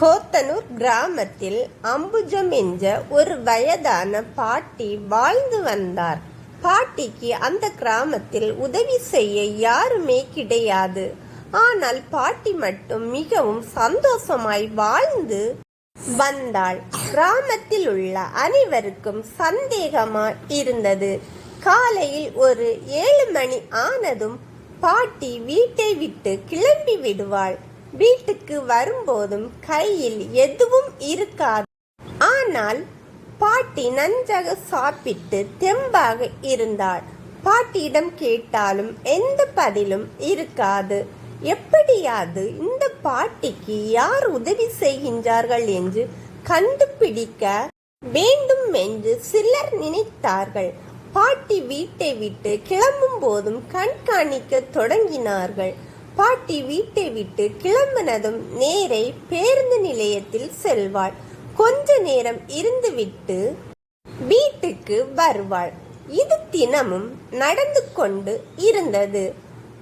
கோத்தனூர் கிராமத்தில் அம்புஜம் என்ற ஒரு வயதான பாட்டி வாழ்ந்து வந்தார். பாட்டிக்கு அந்த கிராமத்தில் உதவி செய்ய யாருமே கிடையாது. ஆனால் பாட்டி மட்டும் மிகவும் சந்தோஷமாய் வாழ்ந்து வந்தாள். கிராமத்தில் உள்ள அனைவருக்கும் சந்தேகமா இருந்தது. காலையில் ஒரு ஏழு மணி ஆனதும் பாட்டி வீட்டை விட்டு கிளம்பி விடுவாள். வீட்டுக்கு வரும்போதும் கையில் எதுவும் இருக்காது. ஆனால் பாட்டி நன்றாக சாப்பிட்டு தெம்பாக இருந்தாள். பாட்டியிடம் கேட்டாலும் எந்த பதிலும் இருக்காது. எப்படியாது இந்த பாட்டிக்கு யார் உதவி செய்கின்றார்கள் என்று கண்டுபிடிக்க வேண்டும் என்று சிலர் நினைத்தார்கள். பாட்டி வீட்டை விட்டு கிளம்பும் போதும் கண்காணிக்க தொடங்கினார்கள். பாட்டி வீட்டை விட்டு கிளம்பினதும் நேரே பேருந்து நிலையத்தில் செல்வாள். கொஞ்ச நேரம் இருந்துவிட்டு வீட்டுக்கு வருவாள். இது தினமும் நடந்து கொண்டு இருந்தது.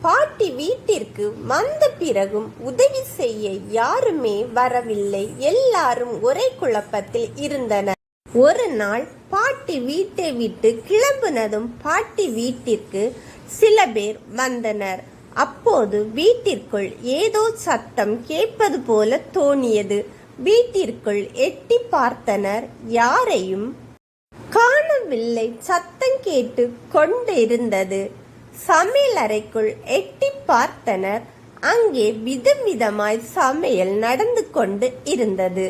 பாட்டி வீட்டிற்கு வந்த பிறகும் உதவி செய்ய யாருமே வரவில்லை. எல்லாரும் ஒரே குழப்பத்தில் இருந்தனர். ஒரு நாள் பாட்டி வீட்டை விட்டு கிளம்பினதும் பாட்டி வீட்டிற்கு சில பேர் வந்தனர். அப்போது வீட்டிற்குள் ஏதோ சத்தம் கேட்பது போல தோணியது. வீட்டிற்குள் எட்டி பார்த்தனர் யாரையும் காணவில்லை. சத்தம் கேட்டு கொண்டிருந்தது. சமையல் அறைக்குள் எட்டி பார்த்தனர். அங்கே விதவிதமாய் சமையல் நடந்து கொண்டு இருந்தது.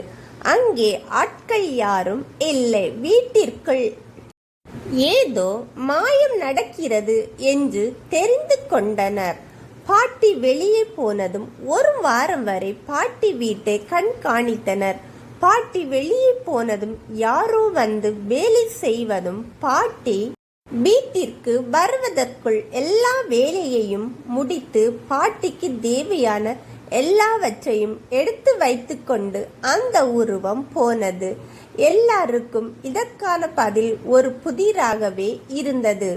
அங்கே ஆட்கள் யாரும் இல்லை. வீட்டிற்குள் ஏதோ மாயம் நடக்கிறது என்று தெரிந்து கொண்டனர். பாட்டி வெளியே போனதும் ஒரு வாரம் வரை பாட்டி வீட்டை கண்காணித்தனர் பாட்டி வெளியே போனதும் யாரோ வந்து வேலை செய்வதும் பாட்டி வீட்டிற்கு வருவதற்குள் எல்லா வேலையையும் முடித்து பாட்டிக்கு தேவையான எல்லாவற்றையும் எடுத்து வைத்துக்கொண்டு அந்த உருவம் போனது. எல்லாருக்கும் இதற்கான பதில் ஒரு புதிராகவே இருந்தது.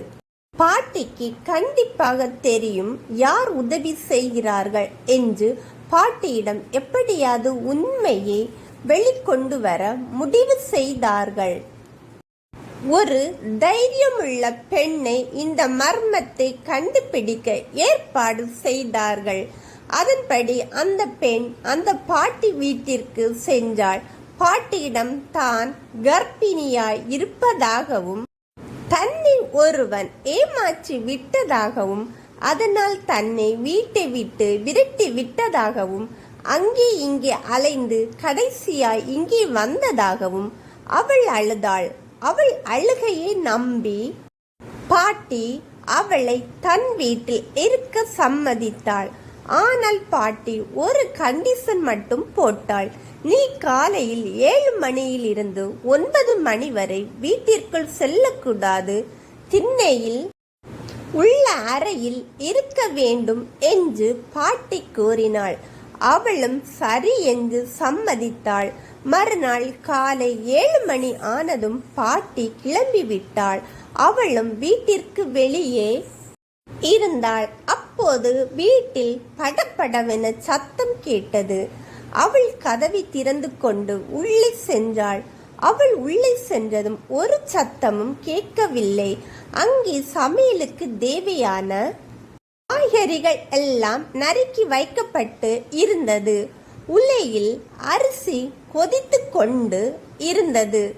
பாட்டிக்கு கண்டிப்பாக தெரியும் யார் உதவி செய்கிறார்கள் என்று பாட்டியிடம் எப்படியாவது உண்மையை வெளிக்கொண்டு வர முடிவு செய்தார்கள். ஒரு தைரியமுள்ள பெண்ணை இந்த மர்மத்தை கண்டுபிடிக்க ஏற்பாடு செய்தார்கள். அதன்படி அந்த பெண் அந்த பாட்டி வீட்டிற்கு சென்றாள். பாட்டியிடம் தான் கர்ப்பிணியாய் இருப்பதாகவும் தன்னை ஒருவன் ஏமாற்றி விட்டதாகவும் அதனால் தன்னை வீட்டை விட்டு விரட்டி விட்டதாகவும் அங்கே இங்கே அலைந்து கடைசியாய் இங்கே வந்ததாகவும் அவள் அழுதாள். அவள் அழுகையை நம்பி பாட்டி அவளை தன் வீட்டில் இருக்க சம்மதித்தாள். ஆனால் பாட்டி ஒரு கண்டிஷன் மட்டும் போட்டாள். நீ காலையில் ஏழு மணியில் இருந்து ஒன்பது மணி வரை வீட்டிற்குள் செல்லக்கூடாது. திண்ணையில் உள்ள அறையில் இருக்க வேண்டும் என்று பாட்டி கூறினாள். அவளும் சரி என்று சம்மதித்தாள். மறுநாள் காலை ஏழு மணி ஆனதும் பாட்டி கிளம்பிவிட்டாள் அவளும் வீட்டிற்கு வெளியே இருந்தாள். அப்போது வீட்டில் படபடவென சத்தம் கேட்டது. அவள் கதவை திறந்து கொண்டு உள்ளே சென்றாள். அவள் உள்ளே சென்றதும் ஒரு சத்தமும் கேட்கவில்லை. அங்கே சமையலுக்கு தேவையான காய்கறிகள் எல்லாம் நறுக்கி வைக்கப்பட்டு இருந்தது. உலையில் அரிசி கொதித்து கொண்டு இருந்தது.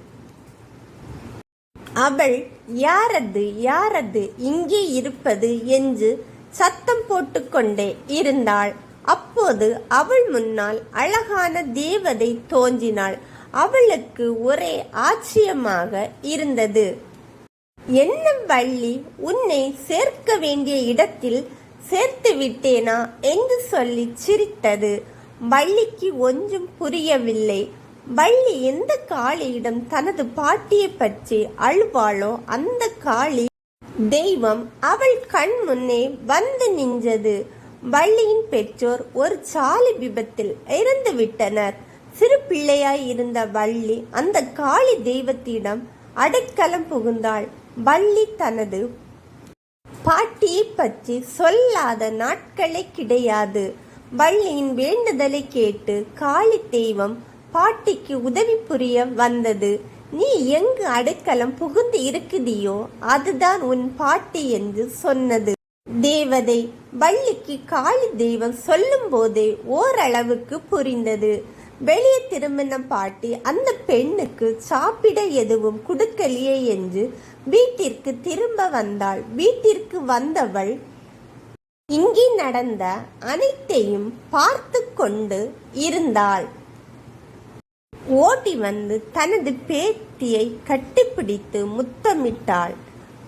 அவள் யாரது யாரது இங்கே இருப்பது? என்று சத்தம் போட்டுக்கொண்டே இருந்தாள். அப்போது அவள் முன்னால் அழகான தேவதை தோன்றினாள். அவளுக்கு ஒரே ஆச்சரியமாக இருந்தது. என்ன வள்ளி உன்னை சேர்க்க வேண்டிய இடத்தில் சேர்த்து விட்டேனா என்று சொல்லி சிரித்தது. வள்ளிக்கு ஒன்றும் புரியவில்லை. வள்ளி எந்த காளியிடம் தனது பாட்டியை பற்றி அழுவாளோ அந்த காளி தெய்வம் அவள் கண் முன்னே வந்து நின்றது. வள்ளியின் பெற்றோர் ஒரு சாலை விபத்தில் இறந்து விட்டனர் சிறு பிள்ளையாய் இருந்த வள்ளி அந்த காளி தெய்வத்திடம் அடைக்கலம் புகுந்தாள். வள்ளி தனது பாட்டியை பற்றி சொல்லாத நாட்களே கிடையாது. வள்ளியின் வேண்டுதலை கேட்டு காளி தெய்வம் பாட்டிக்கு உதவி புரிய வந்தது. நீ எங்கு அடைக்கலம் புகுந்து இருக்குதியோ அதுதான் உன் பாட்டி என்று சொன்னது. தேவதை வள்ளிக்கு காளி தெய்வம் சொல்லும் போதே ஓரளவுக்கு புரிந்தது. வெளியே திரும்பின பாட்டி அந்த பெண்ணுக்கு சாப்பிட எதுவும் கொடுக்கலையே என்று வீட்டிற்கு திரும்ப வந்தாள். வீட்டிற்கு வந்தவள் இங்கே நடந்த அனைத்தையும் பார்த்து கொண்டு இருந்தாள். ஓடி வந்து தனது பேத்தியை கட்டிப்பிடித்து முத்தமிட்டாள்.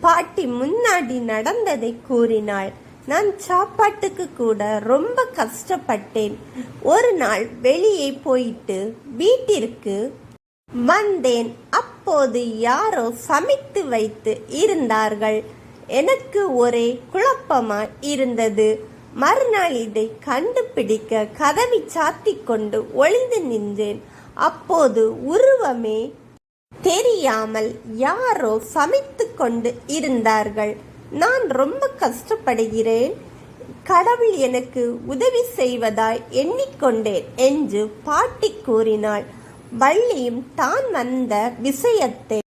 பாட்டி முன்னாடி நடந்ததை கூறினாள். நான் சாப்பாட்டுக்கு கூட ரொம்ப கஷ்டப்பட்டேன். ஒரு நாள் வெளியே போயிட்டு வீட்டிற்கு வந்தேன். அப்போது யாரோ சமைத்து வைத்து இருந்தார்கள். எனக்கு ஒரே குழப்பமா இருந்தது. மறுநாள் இதை கண்டுபிடிக்க கதவை சாத்தி கொண்டு ஒளிந்து நின்றேன். அப்போது உருவமே தெரியாமல் யாரோ சமைத்து கொண்டு இருந்தார்கள். நான் ரொம்ப கஷ்டப்படுகிறேன். கடவுள் எனக்கு உதவி செய்வதாய் எண்ணிக்கொண்டேன் என்று பாட்டி கூறினாள். வள்ளியும் தான் வந்த விஷயத்தை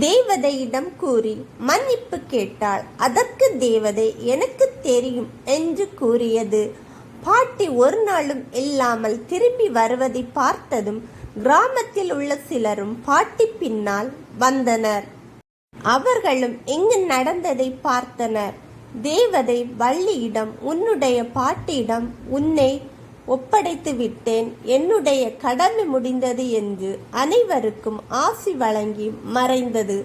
தேவதையிடம் கூறி மன்னிப்பு கேட்டாள். அதற்கு தேவதை எனக்கு தெரியும் என்று கூறியது. பாட்டி ஒரு நாளும் இல்லாமல் திரும்பி வருவதை பார்த்ததும் கிராமத்தில் உள்ள சிலரும் பாட்டி பின்னால் வந்தனர். அவர்களும் இங்கு நடந்ததை பார்த்தனர். தேவதை வள்ளியிடம் உன்னுடைய பாட்டியிடம் உன்னை ஒப்படைத்து விட்டேன். என்னுடைய கடமை முடிந்தது என்று அனைவருக்கும் ஆசி வழங்கி மறைந்தது.